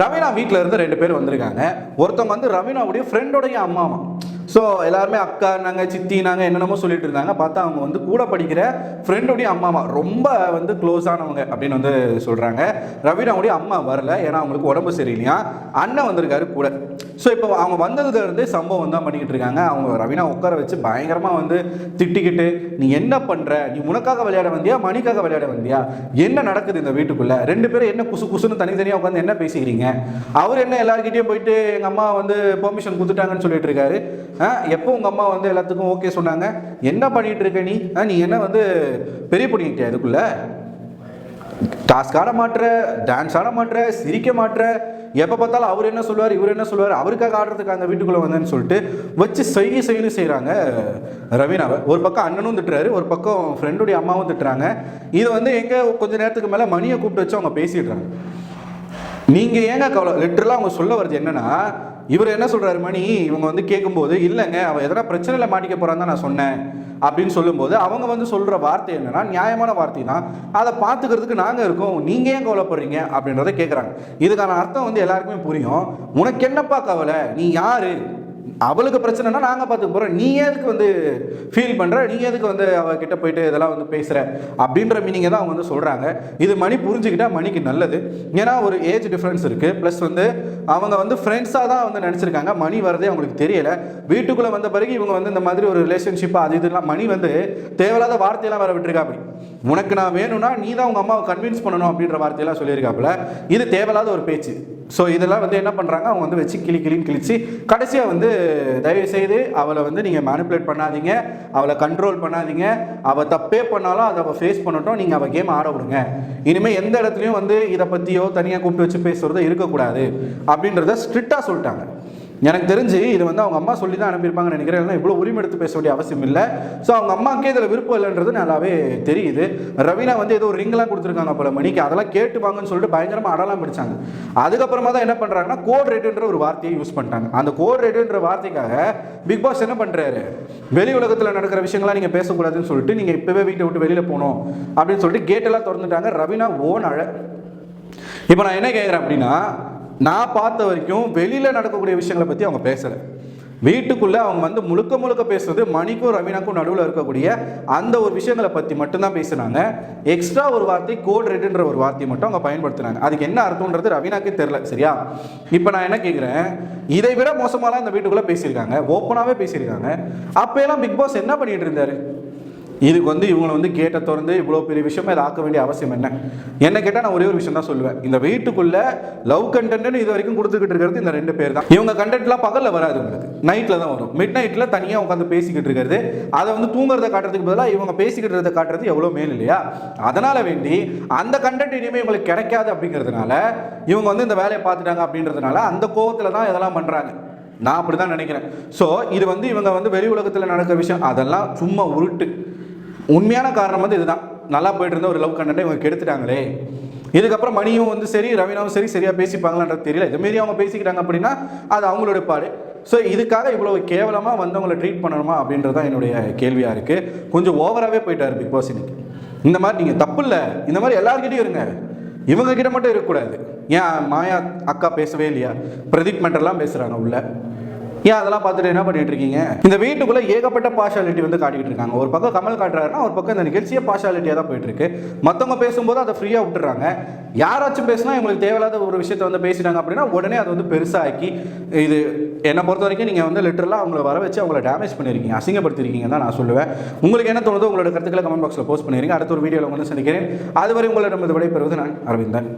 ரவீனா வீட்டில் இருந்து ரெண்டு பேர் வந்திருக்காங்க. ஒருத்தவங்க வந்து ரவீனாவுடைய ஃப்ரெண்டோடைய அம்மாமா ஸோ எல்லாருமே அக்கா நாங்கள் சித்தி நாங்கள் என்னென்னமோ சொல்லிட்டு இருந்தாங்க. பார்த்தா அவங்க வந்து கூட படிக்கிற ஃப்ரெண்டுடைய அம்மாவா? ரொம்ப வந்து க்ளோஸ் ஆனவங்க அப்படின்னு வந்து சொல்கிறாங்க ரவீனாவுடைய அம்மா வரல. ஏன்னா அவங்களுக்கு உடம்பு சரியில்லையா? அண்ணன் வந்திருக்காரு கூட. ஸோ இப்போ அவங்க வந்ததுல இருந்தே சம்பவம் தான் பண்ணிக்கிட்டு இருக்காங்க. அவங்க ரவீனா உட்கார வச்சு பயங்கரமாக வந்து திட்டிக்கிட்டு நீ என்ன பண்ணுற நீ உனக்காக விளையாட வந்தியா? மணிக்காக விளையாட வந்தியா? என்ன நடக்குது இந்த வீட்டுக்குள்ள? ரெண்டு பேரும் என்ன குசு குசுன்னு தனித்தனியாக உட்காந்து என்ன பேசிக்கிறீங்க? அவர் என்ன எல்லாருக்கிட்டையும் போயிட்டு எங்கள் அம்மா வந்து பெர்மிஷன் கொடுத்துட்டாங்கன்னு சொல்லிட்டு இருக்காரு. எப்போ உங்கள் அம்மா வந்து எல்லாத்துக்கும் ஓகே சொன்னாங்க? என்ன பண்ணிகிட்டு இருக்க நீ? ஆ, நீ என்ன வந்து பெரிய பண்ணிக்கிட்ட இதுக்குள்ளே? டாஸ்க் ஆட மாட்டுற டான்ஸ் ஆட மாட்டுற சிரிக்க மாட்டுற. எப்போ பார்த்தாலும் அவர் என்ன சொல்லுவார் இவர் என்ன சொல்லுவார் அவருக்காக ஆடுறதுக்கு அந்த வீட்டுக்குள்ளே வந்தேன்னு சொல்லிட்டு வச்சு செய்ய செய்யு செய்கிறாங்க ரவீனாவை. ஒரு பக்கம் அண்ணனும் திட்டுறாரு ஒரு பக்கம் ஃப்ரெண்டுடைய அம்மாவும் திட்டுறாங்க. இது வந்து எங்கே கொஞ்சம் நேரத்துக்கு மேலே மணியை கூப்பிட்டு வச்சு அவங்க பேசிடுறாங்க. நீங்கள் ஏங்க கவலை லிட்டரலாக அவங்க சொல்ல வருது என்னென்னா இவர் என்ன சொல்கிறாரு மணி? இவங்க வந்து கேட்கும்போது இல்லைங்க அவன் எதனா பிரச்சனையில் மாட்டிக்க போறான்னு தான் நான் சொன்னேன். அப்படின்னு சொல்லும்போது அவங்க வந்து சொல்கிற வார்த்தை என்னென்னா நியாயமான வார்த்தை தான். அதை பார்த்துக்கிறதுக்கு நாங்கள் இருக்கோம். நீங்கள் ஏன் கவலைப்படுறீங்க? அப்படின்றத கேட்குறாங்க இதுக்கான அர்த்தம் வந்து எல்லாருக்குமே புரியும். உனக்கு என்னப்பா கவலை? நீ யாரு? அவளுக்கு பிரச்சனைனா நாங்கள் பார்த்துக்க போகிறோம் நீ எதுக்கு வந்து ஃபீல் பண்ணுற நீ எதுக்கு வந்து அவகிட்ட போயிட்டு இதெல்லாம் வந்து பேசுகிற அப்படின்ற மீனிங்கை தான் அவங்க வந்து சொல்கிறாங்க இது மணி புரிஞ்சுக்கிட்டால் மணிக்கு நல்லது. ஏன்னா ஒரு ஏஜ் டிஃப்ரென்ஸ் இருக்குது ப்ளஸ் வந்து அவங்க வந்து ஃப்ரெண்ட்ஸாக தான் வந்து நினச்சிருக்காங்க. மணி வரதே அவங்களுக்கு தெரியல. வீட்டுக்குள்ளே வந்த பிறகு இவங்க வந்து இந்த மாதிரி ஒரு ரிலேஷன்ஷிப் அது இதெல்லாம் மணி வந்து தேவையில்லாத வார்த்தையெல்லாம் வர விட்டுருக்கா அப்படி உனக்கு நான் வேணும்னா நீ தான் உங்கள் அம்மாவை கன்வின்ஸ் பண்ணணும் அப்படின்ற வார்த்தையெல்லாம் சொல்லியிருக்காப்புல. இது தேவையில்லாத ஒரு பேச்சு. ஸோ இதெல்லாம் வந்து என்ன பண்ணுறாங்க அவங்க வந்து வச்சு கிளி கிளின்னு கிழிச்சு கடைசியாக வந்து தயவு செய்து அவளை வந்து நீங்கள் மேனிப்புலேட் பண்ணாதீங்க. அவளை கண்ட்ரோல் பண்ணாதீங்க. அவள் தப்பே பண்ணாலும் அதை அவள் ஃபேஸ் பண்ணட்டும். நீங்கள் அவள் கேம் ஆட விடுங்க. இனிமேல் எந்த இடத்துலையும் வந்து இதை பற்றியோ தனியாக கூப்பிட்டு வச்சு பேசுகிறதோ இருக்கக்கூடாது. அப்படின்றத ஸ்ட்ரிக்டாக சொல்லிட்டாங்க. எனக்கு தெரிஞ்சு இது வந்து அவங்க அம்மா சொல்லி தான் அனுப்பியிருப்பாங்கன்னு நினைக்கிறேன். இல்லைன்னா இவ்வளோ உரிமை எடுத்து பேச வேண்டிய அவசியம் இல்லை. ஸோ அவங்க அம்மாக்கே இதில் விருப்பம் இல்லைன்றது நல்லாவே தெரியுது. ரவீனா வந்து ஏதோ ஒரு ரிங்லாம் கொடுத்துருக்காங்க போல மணிக்கு. அதெல்லாம் கேட்டு வாங்கன்னு சொல்லிட்டு பயங்கரமாக அடலாம் பிடிச்சாங்க. அதுக்கப்புறமா தான் என்ன பண்ணுறாங்கன்னா கோட் ரேட்டுன்ற ஒரு வார்த்தையை யூஸ் பண்ணிட்டாங்க. அந்த கோட் ரேட்டுன்ற வார்த்தைக்காக பிக் பாஸ் என்ன பண்ணுறாரு வெளி உலகத்தில் நடக்கிற விஷயங்கள்லாம் நீங்கள் பேசக்கூடாதுன்னு சொல்லிட்டு நீங்கள் இப்போவே வீட்டை விட்டு வெளியில் போகணும் அப்படின்னு சொல்லிட்டு கேட்டெல்லாம் திறந்துட்டாங்க ரவீனா ஓன் அழ. இப்போ நான் என்ன கேட்குறேன் அப்படின்னா நான் பார்த்த வரைக்கும் வெளியில் நடக்கக்கூடிய விஷயங்களை பற்றி அவங்க பேசலை. வீட்டுக்குள்ளே அவங்க வந்து முழுக்க முழுக்க பேசுறது மணிக்கும் ரவீனாக்கும் நடுவில் இருக்கக்கூடிய அந்த ஒரு விஷயங்களை பற்றி மட்டும்தான் பேசுனாங்க. எக்ஸ்ட்ரா ஒரு வார்த்தை கோட் ரெட்டுன்ற ஒரு வார்த்தையை மட்டும் அவங்க பயன்படுத்தினாங்க. அதுக்கு என்ன அர்த்தம்ன்றது ரவீனாக்கே தெரில சரியா? இப்போ நான் என்ன கேட்குறேன் இதை விட மோசமாலாம் இந்த வீட்டுக்குள்ளே பேசியிருக்காங்க. ஓப்பனாகவே பேசியிருக்காங்க. அப்போயெல்லாம் பிக் பாஸ் என்ன பண்ணிட்டு இருந்தாரு? இதுக்கு வந்து இவங்களை வந்து கேட்ட திறந்து இவ்வளோ பெரிய விஷயமா இதை ஆக்க வேண்டிய அவசியம் என்ன? என்ன கேட்டால் நான் ஒரே ஒரு விஷயம் தான் சொல்லுவேன். இந்த வீட்டுக்குள்ள லவ் கண்டென்ட்னு இது வரைக்கும் கொடுத்துக்கிட்டு இருக்கிறது இந்த ரெண்டு பேர் தான். இவங்க கண்டென்ட்லாம் பகலில் வராது உங்களுக்கு. நைட்டில் தான் வரும். மிட் நைட்டில் தனியாக உட்காந்து பேசிக்கிட்டு இருக்கிறது. அதை வந்து தூங்குறத காட்டுறதுக்கு பதிலாக இவங்க பேசிக்கிட்டு இருக்கிறத காட்டுறது எவ்வளோ மேல் இல்லையா? அதனால வேண்டி அந்த கண்டென்ட் இனிமேல் இவங்களுக்கு கிடைக்காது அப்படிங்கிறதுனால இவங்க வந்து இந்த வேலையை பார்த்துட்டாங்க அப்படின்றதுனால அந்த கோவத்தில் தான் இதெல்லாம் பண்ணுறாங்க நான் அப்படி தான் நினைக்கிறேன். ஸோ இது வந்து இவங்க வந்து வெளி உலகத்தில் நடக்கிற விஷயம். அதெல்லாம் சும்மா உருட்டு. உண்மையான காரணம் வந்து இதுதான். நல்லா போயிட்டு இருந்த ஒரு லவ் கண்டென்ட்டை இவங்க கெடுத்துட்டாங்களே. இதுக்கப்புறம் மணியும் வந்து சரி ரவீனாவும் சரி சரியாக பேசிப்பாங்களான்றது தெரியல. இதுமாரி அவங்க பேசிக்கிட்டாங்க அப்படின்னா அது அவங்களோட பாடு. ஸோ இதுக்காக இவ்வளோ கேவலமாக வந்தவங்களை ட்ரீட் பண்ணணுமா அப்படின்றது தான் என்னுடைய கேள்வியாக இருக்குது கொஞ்சம் ஓவராகவே போயிட்டார் பிக் பாஸ் இன்னைக்கு. இந்த மாதிரி நீங்கள் தப்பு இல்லை. இந்த மாதிரி எல்லாருக்கிட்டையும் இருங்க. இவங்க கிட்ட மட்டும் இருக்கக்கூடாது. ஏன் மாயா அக்கா பேசவே இல்லையா? பிரதீப் மெண்டர்லாம் பேசுகிறாங்க உள்ள. ஏன் அதெல்லாம் பார்த்துட்டு என்ன பண்ணிட்டு இருக்கீங்க? இந்த வீட்டுக்குள்ள ஏகப்பட்ட பார்ஷாலிட்டி வந்து காட்டிட்டு இருக்காங்க. ஒரு பக்கம் கமல் காட்டுறாருன்னா ஒரு பக்கம் இந்த நிகழ்ச்சியே பார்ஷாலிட்டியாக தான் போயிட்டு இருக்கு. மற்றவங்க பேசும்போது அதை ஃப்ரீயாக விட்டுறாங்க. யாராச்சும் பேசினா இவங்களுக்கு தேவையில்லாத ஒரு விஷயத்த வந்து பேசிட்டாங்க அப்படின்னா உடனே அதை வந்து பெருசாக்கி இது என்னை பொறுத்த வரைக்கும் நீங்கள் வந்து லிட்டரலாக அவங்கள வர வச்சு அவங்கள டேமேஜ் பண்ணியிருக்கீங்க அசிங்கப்படுத்திருக்கீங்க தான் நான் சொல்லுவேன். உங்களுக்கு என்ன தோணுதோ உங்களோட கருத்துக்களை கமெண்ட் பாக்ஸில் போஸ்ட் பண்ணிருக்கீங்க அடுத்த ஒரு வீடியோவில் வந்து சந்திக்கிறேன். அதுவரை உங்களிடம் விடைபெறுவது நான் அரவிந்தன்.